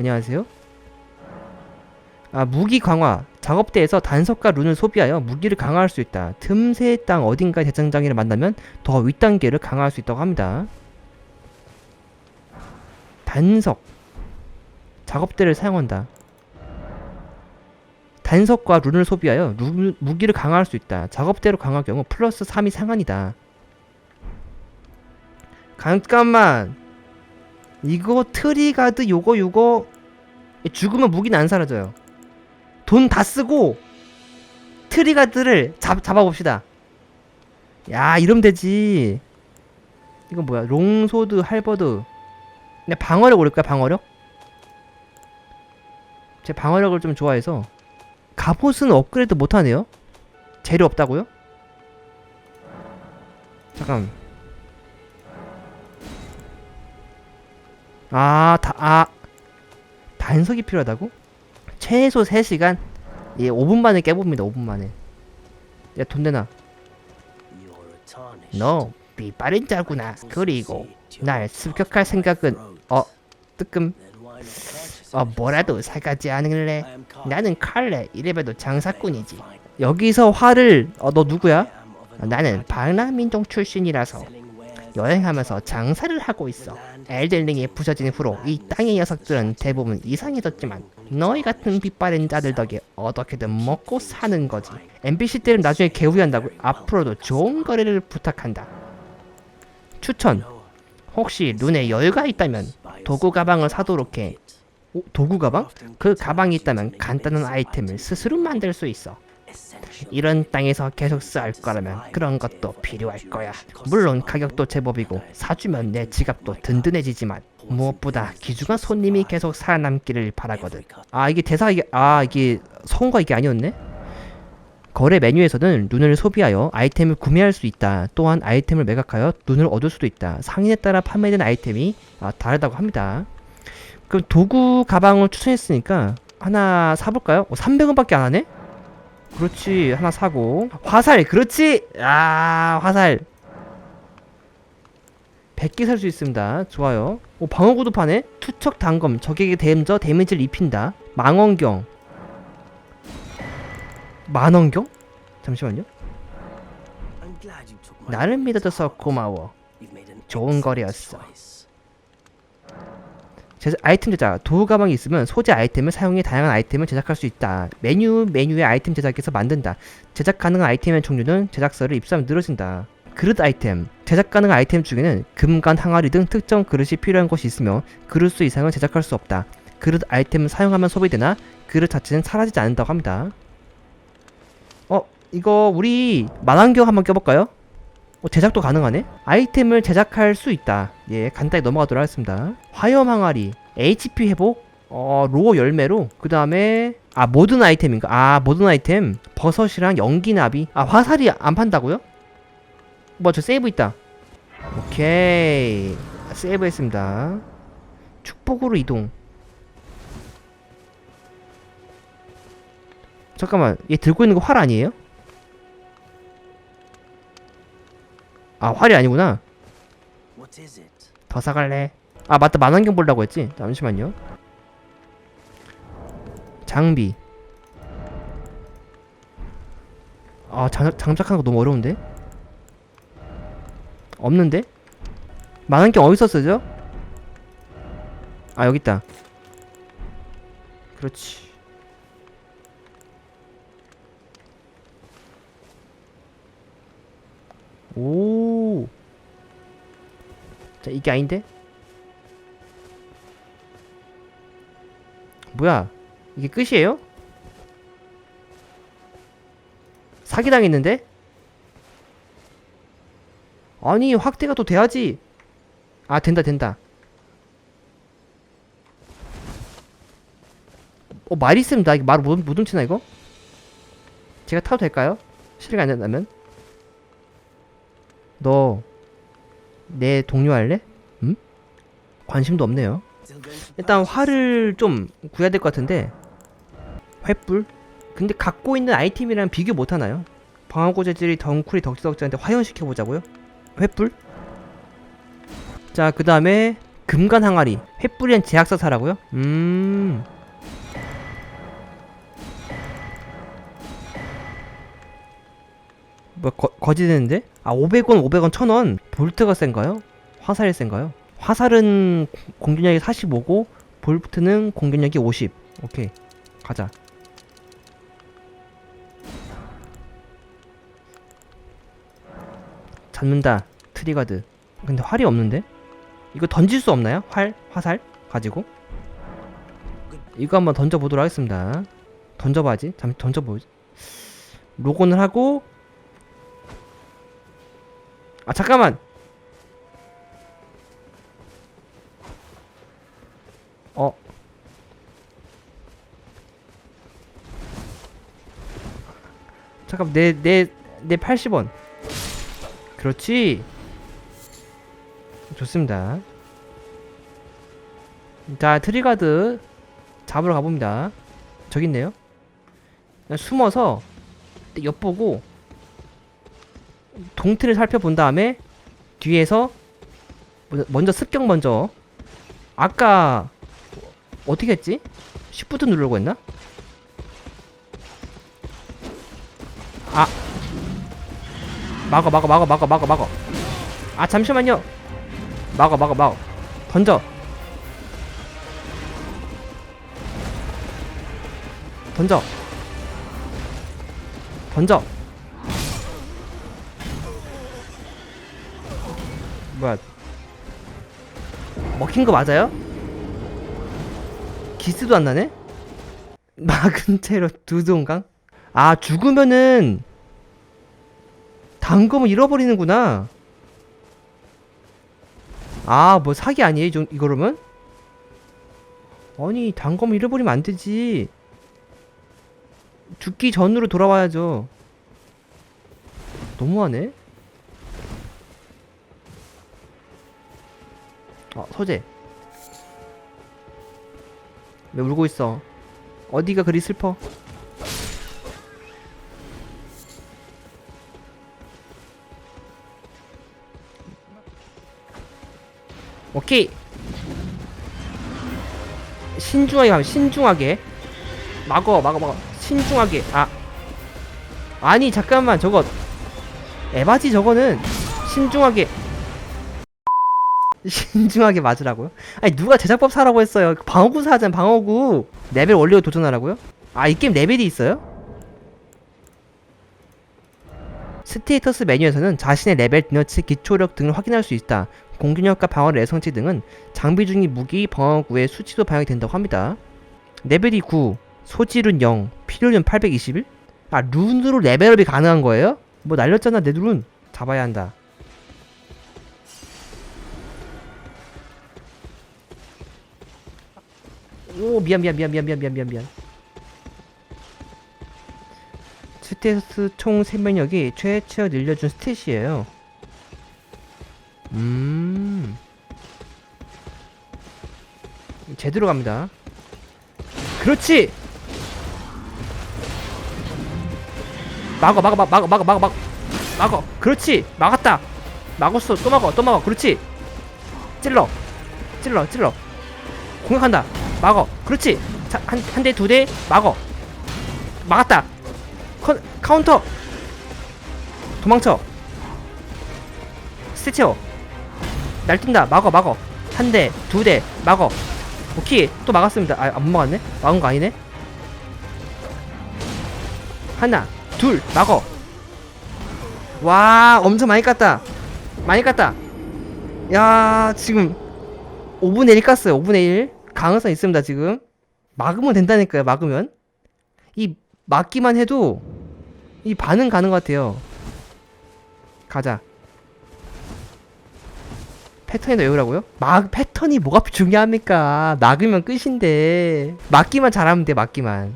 안녕하세요. 아 무기 강화 작업대에서 단석과 룬을 소비하여 무기를 강화할 수 있다. 틈새 땅 어딘가의 대장장이를 만나면 더 윗단계를 강화할 수 있다고 합니다. 단석 작업대를 사용한다. 단석과 룬을 소비하여 루- 무기를 강화할 수 있다. 작업대로 강화 경우 플러스 3이 상한이다. 잠깐만 이거 트리가드 요거 요거 죽으면 무기는 안 사라져요. 돈 다 쓰고 트리가드를 잡, 잡아봅시다. 야 이러면 되지. 이건 뭐야? 롱소드 할버드. 근데 방어력 오를까 방어력? 제 방어력을 좀 좋아해서 갑옷은 업그레이드 못하네요. 재료 없다고요? 잠깐. 아, 다, 아, 단석이 필요하다고? 최소 3시간? 예, 5분 만에 깨봅니다, 5분 만에. 야, 돈 내놔. 너, 삐빠른 자구나. 그리고, 날 습격할 생각은, 어, 뜨끔, 어, 뭐라도 사가지 않을래? 나는 칼레, 이래봬도 장사꾼이지. 여기서 화를, 어, 너 누구야? 어, 나는 방랑민족 출신이라서 여행하면서 장사를 하고 있어. 엘들링이 부서진 후로 이 땅의 녀석들은 대부분 이상해졌지만 너희 같은 빛바랜 자들 덕에 어떻게든 먹고 사는 거지. NPC들은 나중에 개후한다고 앞으로도 좋은 거래를 부탁한다. 추천. 혹시 눈에 여유가 있다면 도구 가방을 사도록 해. 오, 도구 가방? 그 가방이 있다면 간단한 아이템을 스스로 만들 수 있어. 이런 땅에서 계속 쌀 거라면 그런 것도 필요할 거야. 물론 가격도 제법이고 사주면 내 지갑도 든든해지지만 무엇보다 귀중한 손님이 계속 살아남기를 바라거든. 아 이게 대사 이게 아 이게 성우가 이게 아니었네? 거래 메뉴에서는 눈을 소비하여 아이템을 구매할 수 있다. 또한 아이템을 매각하여 눈을 얻을 수도 있다. 상인에 따라 판매되는 아이템이 아, 다르다고 합니다. 그럼 도구 가방을 추천했으니까 하나 사볼까요? 어, 300원밖에 안 하네? 그렇지 하나 사고. 화살 그렇지? 아 화살. 100개 살 수 있습니다. 좋아요. 오 방어구도 파네. 투척 단검. 적에게 데미저 데미지를 입힌다. 망원경. 만원경? 잠시만요. 나를 믿어줘서 고마워. 좋은 거래였어. 아이템 제작 도구 가방이 있으면 소재 아이템을 사용해 다양한 아이템을 제작할 수 있다. 메뉴 메뉴의 아이템 제작에서 만든다. 제작 가능한 아이템의 종류는 제작서를 입수하면 늘어진다. 그릇 아이템 제작 가능한 아이템 중에는 금관 항아리 등 특정 그릇이 필요한 것이 있으며 그릇 수 이상은 제작할 수 없다. 그릇 아이템은 사용하면 소비되나 그릇 자체는 사라지지 않는다고 합니다. 어 이거 우리 만환경 한번 껴볼까요? 어, 제작도 가능하네? 아이템을 제작할 수 있다. 예, 간단히 넘어가도록 하겠습니다. 화염 항아리, HP 회복, 어, 로어 열매로, 그 다음에, 아, 모든 아이템인가? 아, 모든 아이템. 버섯이랑 연기나비. 아, 화살이 안 판다고요? 뭐, 저 세이브 있다. 오케이. 세이브 했습니다. 축복으로 이동. 잠깐만, 얘 들고 있는 거 활 아니에요? 아, 활이 아니구나. 더 사갈래? 아 맞다 만환경 보려고 했지? 잠시만요 장비 아 장, 장착하는 거 너무 어려운데? 없는데? 만환경 어디서 쓰죠? 아 여깄다 그렇지 오 자, 이게 아닌데? 뭐야? 이게 끝이에요? 사기당했는데? 아니, 확대가 또 돼야지. 아, 된다, 된다. 어, 말 있으면 나 이거 말 못, 못 훔치나, 이거? 제가 타도 될까요? 실례가 안 된다면? 너, 내 동료 할래? 음? 관심도 없네요. 일단 활을 좀 구해야 될 것 같은데 횃불? 근데 갖고 있는 아이템이랑 비교 못하나요? 방어구 재질이 덩쿨이 덕지덕지한데 화연시켜 보자고요? 횃불? 자 그 다음에 금간 항아리 횃불이란 제약사 사라고요? 음 뭐 거, 거짓했는데? 아 500원 500원 1000원 볼트가 센가요? 화살이 센가요? 화살은 공- 공격력이 45고 볼트는 공격력이 50 오케이 가자 잡는다 트리가드 근데 활이 없는데? 이거 던질 수 없나요? 활? 화살? 가지고? 이거 한번 던져보도록 하겠습니다 던져봐야지 잠시 던져보지 로건을 하고 아 잠깐만. 어. 잠깐 내 내 내 80원. 그렇지? 좋습니다. 자 트리가드 잡으러 가봅니다. 저기 있네요. 숨어서 엿보고 동트를 살펴본 다음에 뒤에서 먼저- 습격 먼저. 아까 어떻게 했지? 쉬프트 누르려고 했나? 아. 막어 막어 막어 막어 막어 막어. 아 잠시만요. 막어 막어 막어. 던져. 던져. 던져 뭐야 먹힌 거 맞아요? 기스도 안 나네? 막은 채로 두 동강? 아 죽으면은 단검을 잃어버리는구나 아 뭐 사기 아니에요 이 정- 이거라면? 아니 단검을 잃어버리면 안 되지 죽기 전으로 돌아와야죠 너무하네 어 서재. 왜 울고 있어? 어디가 그리 슬퍼? 오케이. 신중하게 가면 신중하게. 막어 막어 막어. 신중하게. 아. 아니 잠깐만 저거 에바지 저거는 신중하게 신중하게 맞으라고요? 아니 누가 제작법 사라고 했어요 방어구 사잖아 방어구 레벨 원리로 도전하라고요? 아 이 게임 레벨이 있어요? 스테이터스 메뉴에서는 자신의 레벨 디너치 기초력 등을 확인할 수 있다 공격력과 방어력 예성치 등은 장비 중의 무기 방어구의 수치도 반영이 된다고 합니다 레벨이 9 소질은 0 필요는 821? 아 룬으로 레벨업이 가능한 거예요? 뭐 날렸잖아 내 룬 잡아야 한다 오 미안 미안 미안 미안 미안 미안 미안 미안. 스테이스 총 생명력이 최초 늘려준 스탯이에요. 음. 제대로 갑니다. 그렇지! 막어 막어 막어 막어 막어 막어 막어. 그렇지! 막았다! 막았어. 또 막어 또 막어. 그렇지! 찔러! 찔러 찔러. 공격한다 막어. 그렇지. 한 한 대 두대 막어. 막았다. 컨, 카운터. 도망쳐. 스티치어. 날뛴다. 막어 막어. 한 대 두 대 막어. 오케이. 또 막았습니다. 아안 막았네? 막은 거 아니네? 하나 둘 막어. 와 엄청 많이 깠다. 많이 깠다. 야 지금 5분의 1 깠어요. 5분의 1 가능성 있습니다 지금. 막으면 된다니까요 막으면. 이 막기만 해도 이 반응 가는 것 같아요. 가자. 패턴이 외우라고요? 막 패턴이 뭐가 중요합니까? 막으면 끝인데. 막기만 잘하면 돼 막기만